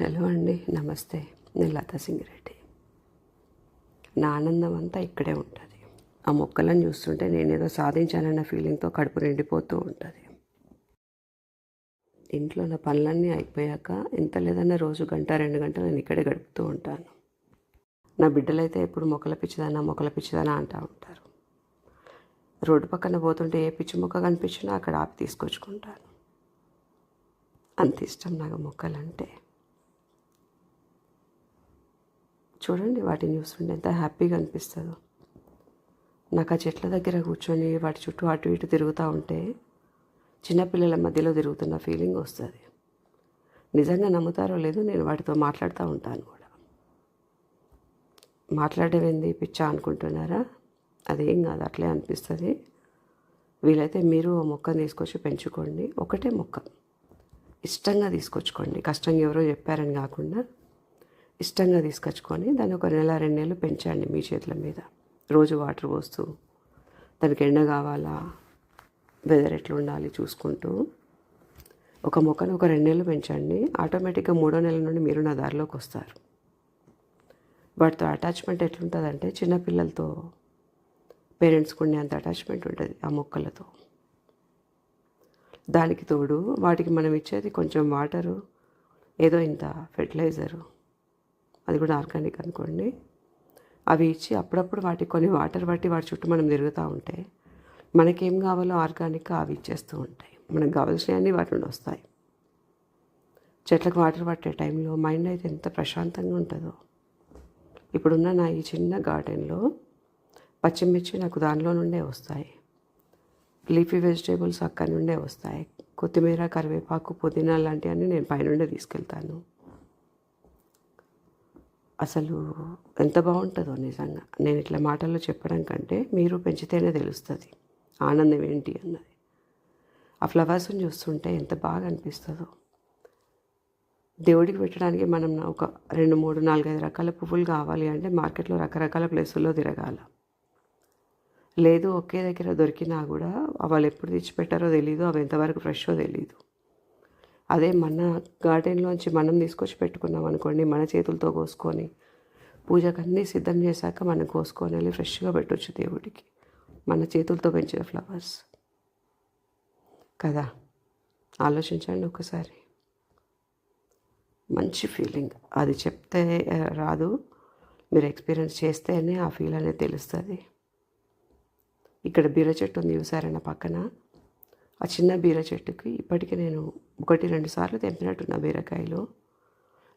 Hello అండి నమస్తే. నేను లతా సింగిరెడ్డి. నా ఆనందం అంతా ఇక్కడే ఉంటుంది. ఆ మొక్కలను చూస్తుంటే నేనేదో సాధించానన్న ఫీలింగ్తో కడుపు నిండిపోతూ ఉంటుంది. ఇంట్లో నా పనులన్నీ అయిపోయాక ఎంత లేదన్నా రోజు గంట రెండు గంటలు నేను ఇక్కడే గడుపుతూ ఉంటాను. నా బిడ్డలైతే ఎప్పుడు మొక్కల పిచ్చిదానా మొక్కల పిచ్చిదానా అంటూ ఉంటారు. రోడ్డు పక్కన పోతుంటే ఏ పిచ్చి మొక్క కనిపించినా అక్కడ ఆపి తీసుకొచ్చుకుంటాను. అంత ఇష్టం నాకు మొక్కలంటే. చూడండి వాటిని చూస్తుంటే ఎంత హ్యాపీగా అనిపిస్తుందో. నాకు ఆ చెట్ల దగ్గర కూర్చొని వాటి చుట్టూ అటు ఇటు తిరుగుతూ ఉంటే చిన్నపిల్లల మధ్యలో తిరుగుతున్న ఫీలింగ్ వస్తుంది. నిజంగా నమ్ముతారో లేదో నేను వాటితో మాట్లాడుతూ ఉంటాను కూడా. మాట్లాడేవింది పిచ్చా అనుకుంటున్నారా? అదేం కాదు అట్లే అనిపిస్తుంది. వీలైతే మీరు ఓ మొక్కను తీసుకొచ్చి పెంచుకోండి. ఒకటే మొక్క. ఇష్టంగా తీసుకొచ్చుకోండి. కష్టంగా ఎవరో చెప్పారని కాకుండా ఇష్టంగా తీసుకొచ్చుకొని దాన్ని ఒక నెల రెండు నెలలు పెంచండి మీ చేతుల మీద. రోజు వాటర్ పోస్తూ దానికి ఎండ కావాలా వెదర్ ఎట్లా ఉండాలి చూసుకుంటూ ఒక మొక్కను ఒక రెండు నెలలు పెంచండి. ఆటోమేటిక్గా మూడో నెల నుండి మీరు నా దారిలోకి వస్తారు. వాటితో అటాచ్మెంట్ ఎట్లుంటుందంటే చిన్నపిల్లలతో పేరెంట్స్కి ఉండే అంత అటాచ్మెంట్ ఉంటుంది ఆ మొక్కలతో. దానికి తోడు వాటికి మనం ఇచ్చేది కొంచెం వాటరు ఏదో ఇంత ఫెర్టిలైజరు అది కూడా ఆర్గానిక్ అనుకోండి. అవి ఇచ్చి అప్పుడప్పుడు వాటికి కొన్ని వాటర్ బట్టి వాటి చుట్టూ మనం తిరుగుతూ ఉంటే మనకేం కావాలో ఆర్గానిక్గా అవి ఇచ్చేస్తూ ఉంటాయి. మనకు కావాల్సినవన్నీ వాటి నుండి వస్తాయి. చెట్లకు వాటర్ పట్టే టైంలో మైండ్ అయితే ఎంత ప్రశాంతంగా ఉంటుందో. ఇప్పుడున్న నా ఈ చిన్న గార్డెన్లో పచ్చిమిర్చి నాకు దానిలో నుండే వస్తాయి. లీఫీ వెజిటేబుల్స్ అక్కడి నుండే వస్తాయి. కొత్తిమీర కరివేపాకు పుదీనా లాంటివన్నీ నేను పైనుండే తీసుకెళ్తాను. అసలు ఎంత బాగుంటుందో నిజంగా. నేను ఇట్లా మాటల్లో చెప్పడం కంటే మీరు పెంచితేనే తెలుస్తుంది. ఆనందం ఏంటి అన్నది. ఆ ఫ్లవర్స్ని చూస్తుంటే ఎంత బాగా అనిపిస్తుందో. దేవుడికి పెట్టడానికి మనం ఒక రెండు మూడు నాలుగైదు రకాల పువ్వులు కావాలి అంటే మార్కెట్లో రకరకాల ప్లేసుల్లో తిరగాల. లేదు ఒకే దగ్గర దొరికినా కూడా వాళ్ళు ఎప్పుడు తెచ్చిపెట్టారో తెలియదు అవి ఎంతవరకు ఫ్రెషో తెలియదు అదే మన గార్డెన్లోంచి మనం తీసుకొచ్చి పెట్టుకున్నాం అనుకోండి మన చేతులతో కోసుకొని పూజకు అన్నీ సిద్ధం చేశాక మనం కోసుకొని వెళ్ళి ఫ్రెష్గా పెట్టొచ్చు దేవుడికి. మన చేతులతో పెంచిన ఫ్లవర్స్ కదా? ఆలోచించండి ఒకసారి. మంచి ఫీలింగ్ అది చెప్తే రాదు. మీరు ఎక్స్పీరియన్స్ చేస్తేనే ఆ ఫీల్ అనేది తెలుస్తుంది. ఇక్కడ బీర చెట్టు ఉంది చూసారన్న పక్కన? ఆ చిన్న బీర చెట్టుకి ఇప్పటికి నేను ఒకటి రెండు సార్లు తెంపినట్టున్న బీరకాయలు.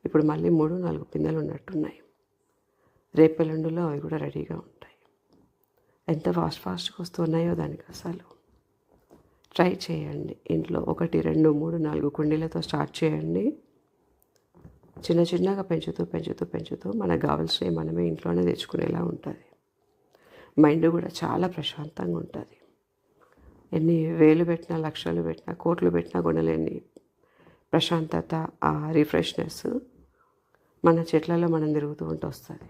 ఇప్పుడు మళ్ళీ మూడు నాలుగు పిందెలు ఉన్నట్టున్నాయి. రేపెల్లుండులో అవి కూడా రెడీగా ఉంటాయి. ఎంత ఫాస్ట్ ఫాస్ట్గా వస్తున్నాయో దానికి అసలు. ట్రై చేయండి. ఇంట్లో ఒకటి రెండు మూడు నాలుగు కుండీలతో స్టార్ట్ చేయండి. చిన్న చిన్నగా పెంచుతూ పెంచుతూ పెంచుతూ మనకు కావాల్సినవి మనమే ఇంట్లోనే తెచ్చుకునేలా ఉంటుంది. మైండ్ కూడా చాలా ప్రశాంతంగా ఉంటుంది. ఎన్ని వేలు పెట్టినా లక్షలు పెట్టినా కోట్లు పెట్టినా కొనలేని ప్రశాంతత ఆ రిఫ్రెష్నెస్ మన చెట్లలో మనం తిరుగుతూ ఉంటూ వస్తుంది.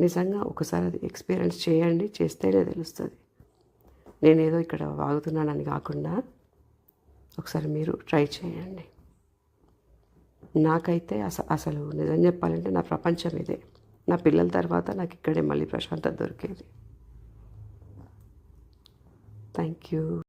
నిజంగా ఒకసారి అది ఎక్స్పీరియన్స్ చేయండి చేస్తేనే తెలుస్తుంది. నేనేదో ఇక్కడ వాగుతున్నానని కాకుండా ఒకసారి మీరు ట్రై చేయండి. నాకైతే అస అసలు నిజం చెప్పాలంటే నా ప్రపంచం ఇదే. నా పిల్లల తర్వాత నాకు ఇక్కడే మళ్ళీ ప్రశాంతత దొరికేది. Thank you.